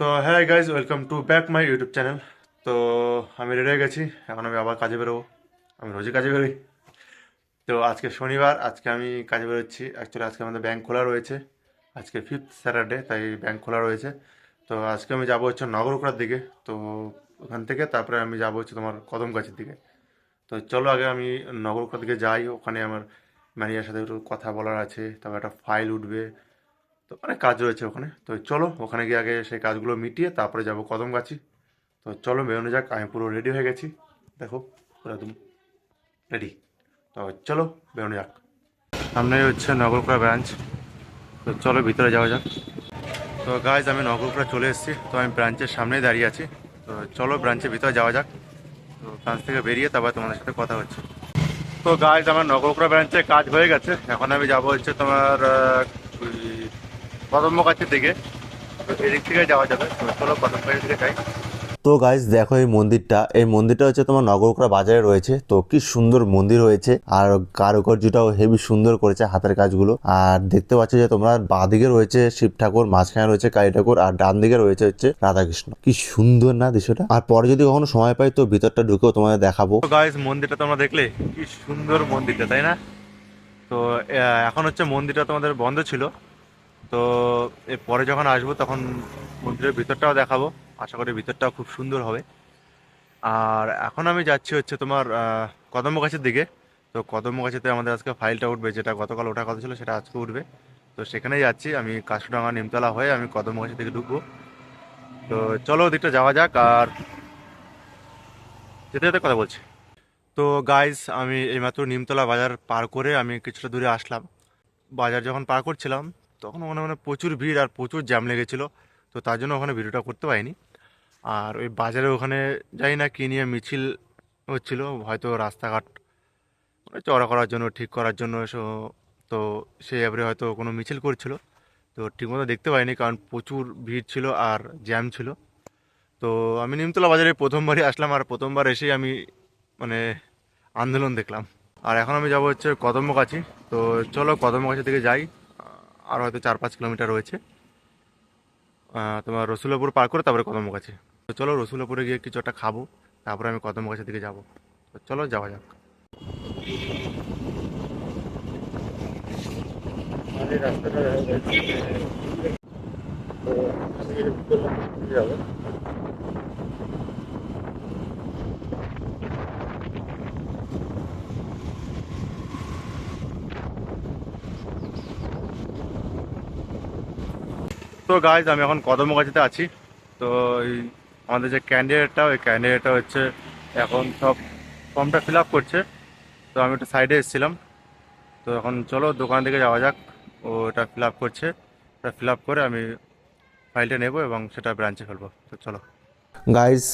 তো হ্যাঁ guys welcome to back my YouTube channel তো আমি রেডি হয়ে গেছি। এখন আমি আবার কাজে বেরোবো। আমি রোজই কাজে বেরোই। তো আজকে শনিবার, আজকে আমি কাজে বেরোচ্ছি। অ্যাকচুয়ালি আজকে আমাদের ব্যাংক খোলা রয়েছে। আজকে ফিফথ স্যাটারডে তাই ব্যাংক খোলা রয়েছে। তো আজকে আমি যাব হচ্ছে নগরকুড়ার দিকে। তো ওখান থেকে, তারপরে আমি যাব হচ্ছে তোমার কদম গাছের দিকে। তো চলো আগে আমি নগরকুড়ার দিকে যাই। ওখানে আমার ম্যানেজারের সাথে একটু কথা বলার আছে। তারপর একটা ফাইল উঠবে। তো অনেক কাজ রয়েছে ওখানে। তো চলো, ওখানে গিয়ে আগে সেই কাজগুলো মিটিয়ে তারপরে যাব কদম গাছি। তো চলো, বেরোনো যাক, আমি পুরো রেডি হয়ে গেছি। দেখো, পুরো একদম রেডি তো চলো, বেরোনো যাক। সামনে হচ্ছে নগরপুরা ব্রাঞ্চ তো চলো, ভিতরে যাওয়া যাক। তো গাইজ আমি নগরপুরা চলে এসেছি। তো আমি ব্রাঞ্চের সামনেই দাঁড়িয়ে আছি। তো চলো ব্রাঞ্চের ভিতরে যাওয়া যাক। তো ব্রাঞ্চ থেকে বেরিয়ে তারপর তোমাদের সাথে কথা হচ্ছে। তো গাইজ আমার নগরপুরা ব্রাঞ্চে কাজ হয়ে গেছে। এখন আমি যাব হচ্ছে তোমার দিকে। তো এদিক থেকে যাওয়া যাবে। চলো দিকে যাই। তো গাইজ দেখো এই মন্দিরটা। এই মন্দিরটা হচ্ছে তোমার নগরকুড়া বাজারে রয়েছে। তো কি সুন্দর মন্দির হয়েছে। আর কারুকার্যটাও হেভি সুন্দর করেছে হাতের কাজগুলো। আর দেখতে পাচ্ছ যে তোমরা বাঁদিকে রয়েছে শিব ঠাকুর মাঝখানে রয়েছে কালী ঠাকুর আর ডান দিকে রয়েছে হচ্ছে রাধাকৃষ্ণ। কি সুন্দর না দৃশ্যটা? আর পরে যদি কখনো সময় পাই তো ভিতরটা ঢুকেও তোমাদের দেখাবো। গাইজ মন্দিরটা তোমরা দেখলে? কি সুন্দর মন্দিরটা তাই না? তো এখন হচ্ছে মন্দিরটা তোমাদের বন্ধ ছিল। তো এর পরে যখন আসব তখন মন্দিরের ভিতরটাও দেখাবো। আশা করি ভিতরটাও খুব সুন্দর হবে। আর এখন আমি যাচ্ছি হচ্ছে তোমার আহ, কদম্বগাছির দিকে। তো কদম্বগাছিতে আমাদের আজকে ফাইলটা উঠবে যেটা গতকাল ওঠার কথা ছিল সেটা আজকে উঠবে। তো সেখানেই যাচ্ছি আমি কাশুডাঙ্গা নিমতলা হয়ে আমি কদম্বগাছি দিকে ঢুকবো। তো চলো ওদিকটা যাওয়া যাক আর যেতে যেতে কথা বলছি। তো গাইজ আমি এইমাত্র নিমতলা বাজার পার করে আমি কিছুটা দূরে আসলাম। বাজার যখন পার করছিলাম তখন ওখানে মানে প্রচুর ভিড় আর প্রচুর জ্যাম লেগেছিলো। তো তার জন্য ওখানে ভিডিওটা করতে পারিনি। আর ওই বাজারে ওখানে যাই না কি নিয়ে মিছিল হচ্ছিল, হয়তো রাস্তাঘাট মানে চড়া করার জন্য, ঠিক করার জন্য সো- তো সেই অ্যাপরে হয়তো কোনো মিছিল করছিল। তো ঠিকমতো দেখতে পাইনি কারণ প্রচুর ভিড় ছিল আর জ্যাম ছিল। তো আমি নিমতলা বাজারে প্রথমবারই আসলাম আর প্রথমবার এসেই আমি মানে আন্দোলন দেখলাম। আর এখন আমি যাব হচ্ছে কদম্বগাছি তো চলো কদম্বগাছি থেকে যাই। আর হয়তো চার পাঁচ কিলোমিটার রয়েছে। তোমার রসুলাপুর পার করে তারপরে কদম গাছে তো চলো রসুলাপুরে গিয়ে কিছু একটা খাব, তারপরে আমি কদম গাছের দিকে যাব। তো চলো, যাওয়া যাক। তো গাইজ আমি এখন কদমগাছিতে আছি। তো আমাদের যে ক্যান্ডিডেটটা ওই ক্যান্ডিডেটটা হচ্ছে এখন সব ফর্মটা ফিল আপ করছে। তো আমি একটু সাইডে এসেছিলাম। তো এখন চলো দোকান থেকে যাওয়া যাক। ও এটা ফিল আপ করছে। ওটা ফিল আপ করে আমি ফাইলটা নেব এবং সেটা ব্রাঞ্চে ফেলব। তো চলো। গাইজ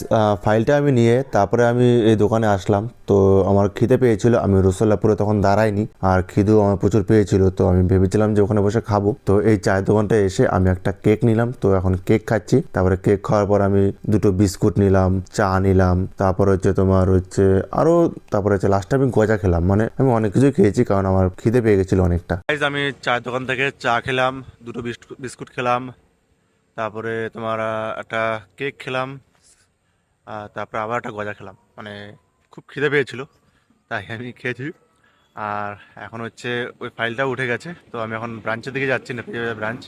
ফাইলটা আমি নিয়ে তারপরে আমি এই দোকানে আসলাম। তো আমার খিদে পেয়েছিল, আমি রসোল্লাপুরে তখন দাঁড়াইনি, আর খিদেও আমার প্রচুর পেয়েছিল। তো আমি ভেবেছিলাম যে ওখানে বসে খাব। তো এই চায়ের দোকানটা এসে আমি একটা কেক নিলাম। তো এখন কেক খাচ্ছি। তারপরে কেক খাওয়ার পর আমি দুটো বিস্কুট নিলাম, চা নিলাম। তারপর হচ্ছে তোমার হচ্ছে আরও তারপরে হচ্ছে লাস্টে আমি গজা খেলাম। মানে আমি অনেক কিছুই খেয়েছি, কারণ আমার খিদে পেয়ে গেছিল অনেকটা। আমি চায়ের দোকান থেকে চা খেলাম, দুটো বিস্কুট খেলাম। তারপরে তোমার একটা কেক খেলাম। তারপরে আবার একটা গজা খেলাম। মানে খুব খিদে পেয়েছিল, তাই আমি খেয়েছি। আর এখন হচ্ছে ওই ফাইলটা উঠে গেছে, তো আমি এখন ব্রাঞ্চের দিকে যাচ্ছি নেপিজা ব্রাঞ্চ।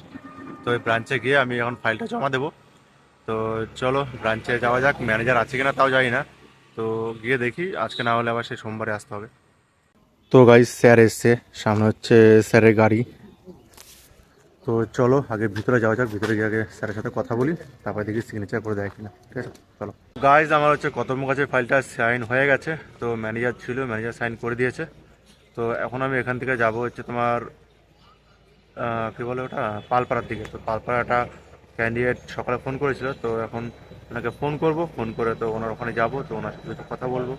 তো ওই ব্রাঞ্চে গিয়ে আমি এখন ফাইলটা জমা দেবো। তো চলো, ব্রাঞ্চে যাওয়া যাক, ম্যানেজার আছে কিনা তাও জানি না। তো গিয়ে দেখি, আজকে না হলে আবার সেই সোমবারে আসতে হবে। তো গাইজ স্যার এসছে, সামনে হচ্ছে স্যারের গাড়ি। তো চলো, আগে ভিতরে যাওয়া যাক, ভিতরে গিয়ে আগে স্যারের সাথে কথা বলি, তারপরে দেখি সিগনেচার করে দেয় কিনা। ঠিক আছে? চলো। গাইজ আমার হচ্ছে কতম গাছের ফাইলটা সাইন হয়ে গেছে। তো ম্যানেজার ছিল ম্যানেজার সাইন করে দিয়েছে। তো এখন আমি এখান থেকে যাব হচ্ছে তোমার কী বলে ওটা? পালপাড়ার দিকে। তো পালপাড়াটা ক্যান্ডিডেট সকালে ফোন করেছিল। তো এখন ওনাকে ফোন করব। ফোন করে তো ওনার ওখানে যাব। তো ওনার সাথে কথা বলব।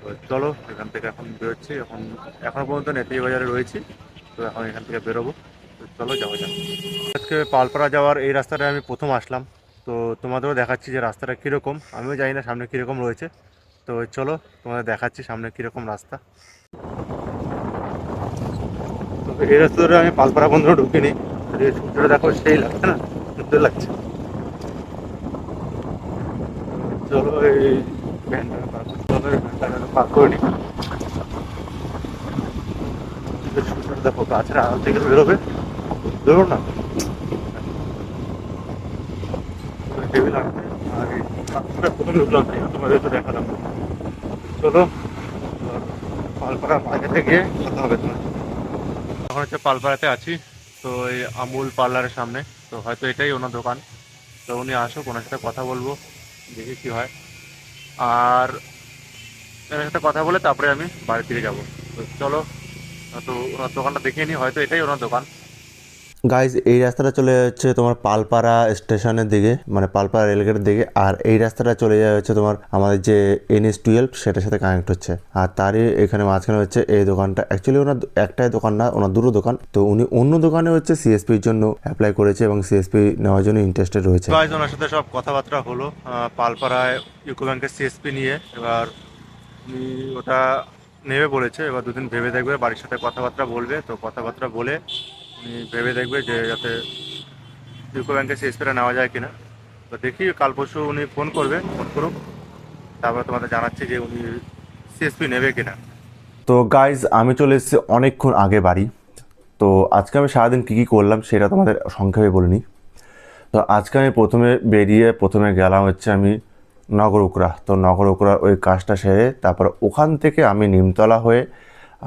তো চলো, এখান থেকে এখন বেরোচ্ছি। এখন এখনও পর্যন্ত নেতাজি বাজারে রয়েছি। তো এখন এখান থেকে বেরোবো। চলো যাওয়া যাক। আজকে পালপাড়া যাওয়ার এই রাস্তাটায় আমি প্রথম আসলাম। তো তোমাদেরও দেখাচ্ছি যে রাস্তাটা কীরকম। আমিও জানি না সামনে কীরকম রয়েছে। তো চলো তোমাদের দেখাচ্ছি সামনে কীরকম রাস্তা। এই রাস্তা ধরে আমি পালপাড়া বন্ধুরা ঢুকিনি। সূর্যটা দেখো, সেই লাগছে না? সুন্দর লাগছে। চলো এই ভ্যানটা পার করে। নিই। সূর্যটা দেখো, গাছের আড়াল থেকে বেরোবে। বেরো না। ঢুকলাম তাই তোমাদের তো দেখালাম। চলো মার্কেটে গিয়ে কথা হবে তোমার এখন হচ্ছে পালপাড়াতে আছি তো এই আমুল পার্লারের সামনে। তো হয়তো এটাই ওনার দোকান। তো উনি আসুক ওনার সাথে কথা বলব দেখি কি হয়। আর ওনার সাথে কথা বলে তারপরে আমি বাড়ি ফিরে যাব। তো চলো তো ওনার দোকানটা দেখিয়ে নিই হয়তো এটাই ওনার দোকান। গাইজ এই রাস্তাটা চলে যাচ্ছে তোমার পালপাড়া স্টেশনের দিকে মানে পালপাড়া রেলগেটের দিকে, আর এই রাস্তাটা চলে যাওয়া হচ্ছে তোমার আমাদের যে এনএস টুয়েলভ সেটার সাথে কানেক্ট হচ্ছে। আর তারই এখানে মাঝখানে হচ্ছে এই দোকানটা। অ্যাকচুয়ালি ওনার একটাই দোকান না, ওনার দুটো দোকান। তো উনি অন্য দোকানে হচ্ছে সিএসপির জন্য অ্যাপ্লাই করেছে এবং সিএসপি নেওয়ার জন্য ইন্টারেস্টেড রয়েছে। গাইজ ওনার সাথে সব কথাবার্তা হলো পালপাড়ায় ইউকো ব্যাংকের সিএসপি নিয়ে। এবার উনি ওটা নেবে বলেছে, এবার দুদিন ভেবে দেখবে, বাড়ির সাথে কথাবার্তা বলবে। তো কথাবার্তা বলে উনি ভেবে দেখবে যে যাতে ইউকো ব্যাংকে ব্যাংকের সিএসপিটা নেওয়া যায় কিনা। তো দেখি, কাল পরশু উনি ফোন করবে, ফোন করুক। তারপরে তোমাদের জানাচ্ছি যে উনি সিএসপি নেবে কিনা। তো গাইজ আমি চলে এসেছি অনেকক্ষণ আগে বাড়ি। তো আজকে আমি সারাদিন কী কী করলাম সেটা তোমাদের সংক্ষেপে বলিনি তো আজকে আমি প্রথমে বেরিয়ে প্রথমে গেলাম হচ্ছে আমি নগর উকরা। তো নগর উকরার ওই কাজটা সেরে তারপর ওখান থেকে আমি নিমতলা হয়ে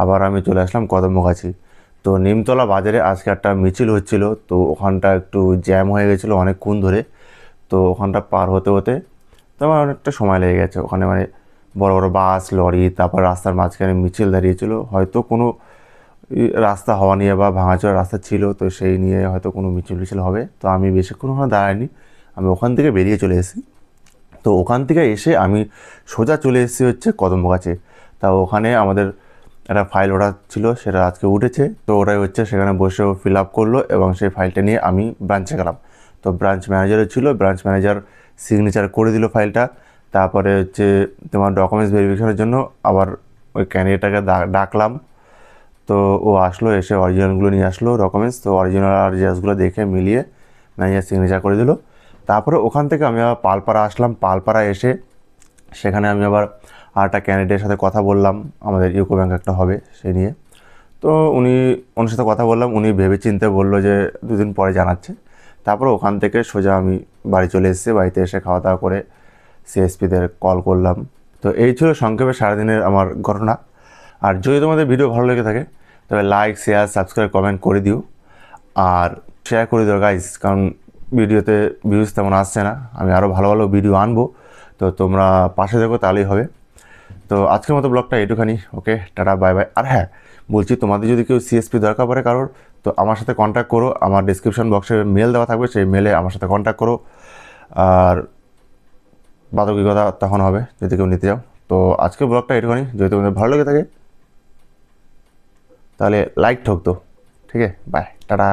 আবার আমি চলে আসলাম কদমগাছি। তো নিমতলা বাজারে আজকে একটা মিছিল হচ্ছিল, তো ওখানটা একটু জ্যাম হয়ে গেছিল অনেকক্ষণ ধরে। তো ওখানটা পার হতে হতে তো আমার অনেকটা সময় লেগে গেছে। ওখানে মানে বড় বড় বাস, লরি, তারপর রাস্তার মাঝখানে মিছিল দাঁড়িয়েছিল। হয়তো কোনো রাস্তা হওয়া নিয়ে বা ভাঙাচোরা রাস্তা ছিল, তো সেই নিয়ে হয়তো কোনো মিছিল মিছিল হবে। তো আমি বেশিক্ষণ ওখানে দাঁড়াইনি। আমি ওখান থেকে বেরিয়ে চলে এসেছি। তো ওখান থেকে এসে আমি সোজা চলে এসেছি হচ্ছে কদমগাছে। তা ওখানে আমাদের একটা ফাইল ওটা ছিল, সেটা আজকে উঠেছে। তো ওটাই হচ্ছে সেখানে বসে ফিল আপ করল এবং সেই ফাইলটা নিয়ে আমি ব্রাঞ্চে গেলাম। তো ব্রাঞ্চ ম্যানেজারও ছিল ব্রাঞ্চ ম্যানেজার সিগনেচার করে দিল ফাইলটা তারপরে হচ্ছে তোমার ডকুমেন্টস ভেরিফিকেশনের জন্য আবার ওই ক্যান্ডিডেটটাকে ডাকলাম। তো ও আসলো, এসে অরিজিনালগুলো নিয়ে আসলো ডকুমেন্টস তো অরিজিনাল আর জেরক্সগুলো দেখে মিলিয়ে ম্যানেজার সিগনেচার করে দিল। তারপরে ওখান থেকে আমি আবার পালপাড়া আসলাম। পালপাড়া এসে সেখানে আমি আবার আর একটা ক্যান্ডিডেটের সাথে কথা বললাম, আমাদের ইউকো ব্যাঙ্ক একটা হবে সেই নিয়ে। তো উনি, ওনার সাথে কথা বললাম, উনি ভেবে চিনতে বলল যে দুদিন পরে জানাচ্ছে। তারপরে ওখান থেকে সোজা আমি বাড়ি চলে এসেছি, বাড়িতে এসে খাওয়া দাওয়া করে সিএসপিদের কল করলাম। তো এই ছিল সংক্ষেপে সারাদিনের আমার ঘটনা। আর যদি তোমাদের ভিডিও ভালো লেগে থাকে তবে লাইক শেয়ার সাবস্ক্রাইব কমেন্ট করে দিও। আর শেয়ার করে দিও গাইজ কারণ ভিডিওতে ভিউজ তেমন আসছে না। আমি আরও ভালো ভালো ভিডিও আনব। তো তোমরা পাশে দেখো তাহলেই হবে। তো আজকের মতো ব্লগটা এটুখানি ওকে? Tata, bye bye. আর হ্যাঁ বলছি তোমাদের যদি কেউ সিএসপি দরকার পড়ে কারোর, তো আমার সাথে কন্ট্যাক্ট করো। আমার ডিসক্রিপশন বক্সে মেল দেওয়া থাকবে, সেই মেলে আমার সাথে কন্ট্যাক্ট করো। আর বাদকি কথা তখন হবে, যদি কেউ নিতে যাও তো আজকের ব্লগটা এটুখানি যদি তোমাদের ভালো লেগে থাকে, তাহলে লাইক ঠকতো। ঠিক আছে? Bye tata.